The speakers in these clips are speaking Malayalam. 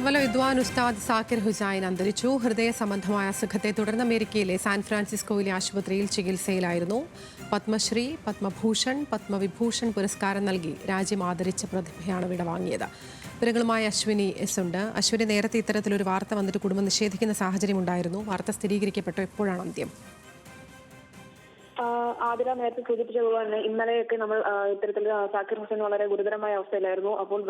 തബല വിദ്വാൻ ഉസ്താദ് സാക്കിർ ഹുസൈൻ അന്തരിച്ചു. ഹൃദയ സംബന്ധമായ അസുഖത്തെ തുടർന്ന് അമേരിക്കയിലെ സാൻ ഫ്രാൻസിസ്കോയിലെ ആശുപത്രിയിൽ ചികിത്സയിലായിരുന്നു. പത്മശ്രീ പത്മഭൂഷൺ പത്മവിഭൂഷൺ പുരസ്കാരം നൽകി രാജ്യം ആദരിച്ച പ്രതിഭയാണ് വിടവാങ്ങിയത് വിവരങ്ങളുമായി അശ്വിനി എസ് ഉണ്ട്. അശ്വിനി നേരത്തെ ഇത്തരത്തിലൊരു വാർത്ത വന്നിട്ട് കുടുംബം നിഷേധിക്കുന്ന സാഹചര്യം ഉണ്ടായിരുന്നു വാർത്ത സ്ഥിരീകരിക്കപ്പെട്ടു. എപ്പോഴാണ് അന്ത്യം? ആതിര നേരത്തെ സൂചിപ്പിച്ചതുപോലെ തന്നെ ഇന്നലെയൊക്കെ നമ്മൾ ഇത്തരത്തിൽ സാക്കിർ ഹുസൈൻ വളരെ ഗുരുതരമായ അവസ്ഥയിലായിരുന്നു. അപ്പോൾ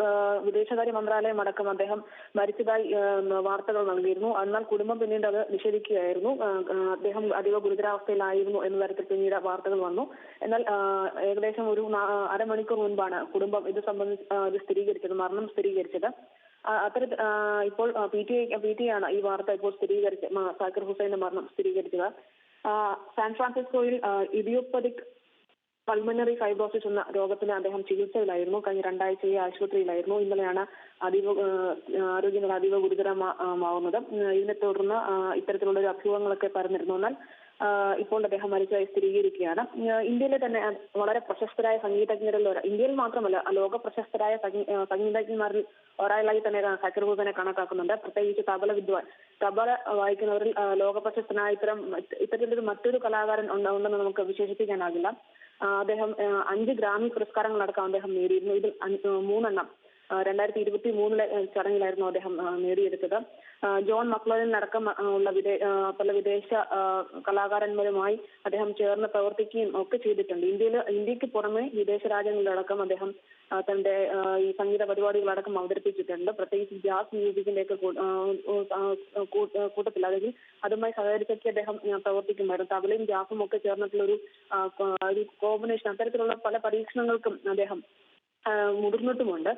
വിദേശകാര്യ മന്ത്രാലയം അടക്കം അദ്ദേഹം മരിച്ചതായി വാർത്തകൾ നൽകിയിരുന്നു. എന്നാൽ കുടുംബം പിന്നീട് അത് നിഷേധിക്കുകയായിരുന്നു. അദ്ദേഹം അതീവ ഗുരുതരാവസ്ഥയിലായിരുന്നു എന്ന തരത്തിൽ പിന്നീട് വാർത്തകൾ വന്നു. എന്നാൽ ഏകദേശം ഒരു അരമണിക്കൂർ മുൻപാണ് കുടുംബം ഇത് സംബന്ധിച്ച് ഇത് സ്ഥിരീകരിച്ചത് മരണം സ്ഥിരീകരിച്ചത്. ആഹ് ഇപ്പോൾ P T I P T ആണ് ഈ വാർത്ത ഇപ്പോൾ സ്ഥിരീകരിച്ച് സാക്കിർ ഹുസൈന്റെ മരണം സ്ഥിരീകരിച്ചത്. സാൻ ഫ്രാൻസിസ്കോയിൽ ഇഡിയോപ്പതിക് പൾമനറി ഫൈബ്രോസിസ് എന്ന രോഗത്തിന് അദ്ദേഹം ചികിത്സയിലായിരുന്നു. കഴിഞ്ഞ രണ്ടാഴ്ചയെ ആശുപത്രിയിലായിരുന്നു. ഇന്നലെയാണ് അതീവ ആരോഗ്യനില അതീവ ഗുരുതരമാവുന്നത് ഇതിനെ തുടർന്ന് ഇത്തരത്തിലുള്ള ഒരു അഭ്യൂഹങ്ങളൊക്കെ പരന്നിരുന്നു. എന്നാൽ ഇപ്പോൾ അദ്ദേഹം മരിച്ചതായി സ്ഥിരീകരിക്കുകയാണ്. ഇന്ത്യയിലെ തന്നെ വളരെ പ്രശസ്തരായ സംഗീതജ്ഞരിൽ ഒരാൾ ഇന്ത്യയിൽ മാത്രമല്ല ലോക പ്രശസ്തരായ സംഗീ- സംഗീതജ്ഞന്മാരിൽ ഒരാളായി തന്നെ സക്കീർ ഹുസൈനെ കണക്കാക്കുന്നുണ്ട്. പ്രത്യേകിച്ച് തബല വിദ്വാൻ. തബല വായിക്കുന്നവരിൽ ലോക പ്രശസ്തനായ ഇത്തരം ഇത്തരത്തിലൊരു മറ്റൊരു കലാകാരൻ ഉണ്ടാവുണ്ടെന്ന് നമുക്ക് വിശേഷിപ്പിക്കാനാകില്ല. അദ്ദേഹം അഞ്ച് ഗ്രാമി പുരസ്കാരങ്ങളടക്കം അദ്ദേഹം നേടിയിരുന്നു. ഇതിൽ മൂന്നെണ്ണം. രണ്ടായിരത്തി ഇരുപത്തി മൂന്നിലെ ചടങ്ങിലായിരുന്നു അദ്ദേഹം നേടിയെടുത്തത്. ജോൺ മക്ലോലിനടക്കം അടക്കം ഉള്ള പല വിദേശ കലാകാരന്മാരുമായി അദ്ദേഹം ചേർന്ന് പ്രവർത്തിക്കുകയും ഒക്കെ ചെയ്തിട്ടുണ്ട്. ഇന്ത്യയിൽ ഇന്ത്യയ്ക്ക് പുറമെ വിദേശ രാജ്യങ്ങളിലടക്കം അദ്ദേഹം തന്റെ ഈ സംഗീത പരിപാടികളടക്കം അവതരിപ്പിച്ചിട്ടുണ്ട്. പ്രത്യേകിച്ച് ജാസ് മ്യൂസിക്കിന്റെ ഒക്കെ കൂട്ടത്തിൽ അല്ലെങ്കിൽ അതുമായി സഹകരിച്ചൊക്കെ അദ്ദേഹം പ്രവർത്തിക്കുമായിരുന്നു. തബലയും ജാസും ഒക്കെ ചേർന്നിട്ടുള്ള ഒരു കോമ്പിനേഷൻ അത്തരത്തിലുള്ള പല പരീക്ഷണങ്ങൾക്കും അദ്ദേഹം മുതിർന്നിട്ടുമുണ്ട്.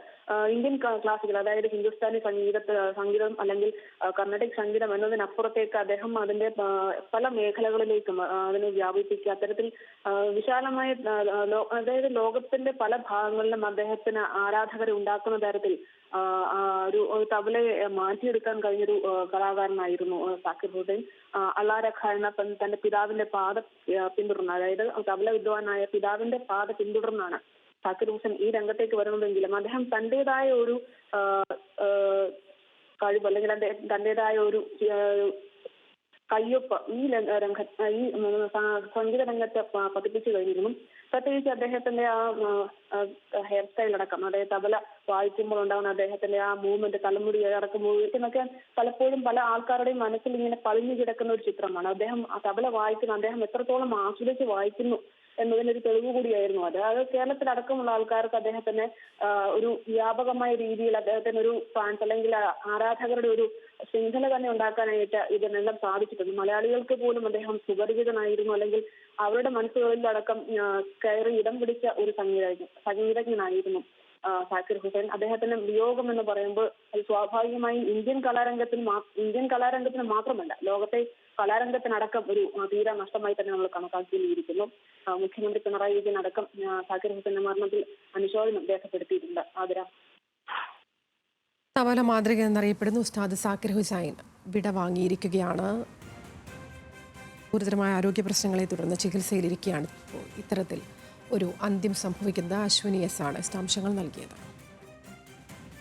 ഇന്ത്യൻ ക്ലാ- ക്ലാസിക്കൽ അതായത് ഹിന്ദുസ്ഥാനി സംഗീത സംഗീതം അല്ലെങ്കിൽ കർണാടക സംഗീതം എന്നതിനപ്പുറത്തേക്ക് അദ്ദേഹം അതിന്റെ പല മേഖലകളിലേക്കും അതിനെ വ്യാപിപ്പിക്കുക അത്തരത്തിൽ വിശാലമായ അതായത് ലോകത്തിന്റെ പല ഭാഗങ്ങളിലും അദ്ദേഹത്തിന് ആരാധകരെ ഉണ്ടാക്കുന്ന തരത്തിൽ ഒരു തബലയെ മാറ്റിയെടുക്കാൻ കഴിഞ്ഞൊരു കലാകാരനായിരുന്നു സാക്കിർ ഹുസൈൻ. അള്ളാര തൻ- തന്റെ പിതാവിന്റെ പാത പിന്തുടർന്ന അതായത് തബല വിദ്വാനായ പിതാവിന്റെ പാത പിന്തുടർന്നാണ് സാക്കിർ ഹുസൈൻ ഈ രംഗത്തേക്ക് വരുന്നതെങ്കിലും അദ്ദേഹം തന്റേതായ ഒരു കഴിവ് അല്ലെങ്കിൽ അദ്ദേഹം തന്റേതായ ഒരു കയ്യൊപ്പ് ഈ രംഗ ഈ സംഗീത രംഗത്ത് പതിപ്പിച്ചു കഴിഞ്ഞിരുന്നു. പ്രത്യേകിച്ച് അദ്ദേഹത്തിന്റെ ആ ഹെയർ സ്റ്റൈൽ അടക്കം അതായത് തബല വായിക്കുമ്പോൾ ഉണ്ടാകുന്ന അദ്ദേഹത്തിന്റെ ആ മൂവ്മെന്റ് തലമുടി അടക്കം എന്നൊക്കെ പലപ്പോഴും പല ആൾക്കാരുടെയും മനസ്സിൽ ഇങ്ങനെ പളിഞ്ഞു കിടക്കുന്ന ഒരു ചിത്രമാണ്. അദ്ദേഹം ആ തബല വായിക്കുന്ന അദ്ദേഹം എത്രത്തോളം ആസ്വദിച്ച് വായിക്കുന്നു എന്നതിനൊരു തെളിവ് കൂടിയായിരുന്നു. അത് അത് കേരളത്തിലടക്കമുള്ള ആൾക്കാർക്ക് അദ്ദേഹത്തിന് ഒരു വ്യാപകമായ രീതിയിൽ അദ്ദേഹത്തിന് ഒരു ഫാൻസ് അല്ലെങ്കിൽ ആരാധകരുടെ ഒരു ശൃംഖല തന്നെ ഉണ്ടാക്കാനായിട്ട് ഇതിനെല്ലാം സാധിച്ചിട്ടുണ്ട്. മലയാളികൾക്ക് പോലും അദ്ദേഹം സുപരിചിതനായിരുന്നു അല്ലെങ്കിൽ അവരുടെ മനസ്സുകളിലടക്കം കയറി ഇടം പിടിച്ച ഒരു സംഗീതജ്ഞ സംഗീതജ്ഞനായിരുന്നു. സാക്കിർ ഹുസൈൻ. അദ്ദേഹത്തിന്റെ വിയോഗം എന്ന് പറയുമ്പോൾ അത് സ്വാഭാവികമായും ഇന്ത്യൻ കലാരംഗത്തിന് ഇന്ത്യൻ കലാരംഗത്തിന് മാത്രമല്ല ലോകത്തെ കലാരംഗത്തിനടക്കം ഒരു തീര നഷ്ടമായി തന്നെ നമ്മൾ കണക്കാക്കിയിരിക്കുന്നു. മുഖ്യമന്ത്രി പിണറായി വിജയൻ അടക്കം സാക്കിർ ഹുസൈന്റെ മരണത്തിൽ അനുശോചനം രേഖപ്പെടുത്തിയിട്ടുണ്ട്. ആതിര. തവല മാതൃക എന്നറിയപ്പെടുന്ന ഉസ്താദ് സാക്കിർ ഹുസൈൻ വിടവാങ്ങിയിരിക്കുകയാണ് ഗുരുതരമായ ആരോഗ്യ പ്രശ്നങ്ങളെ തുടർന്ന് ചികിത്സയിലിരിക്കുകയാണ് ഇത്തരത്തിൽ. ഒരു അന്ത്യം സംഭവിക്കുന്നത് അശ്വിനി എസ് ആണ്. വിശദാംശങ്ങൾ നൽകിയത്.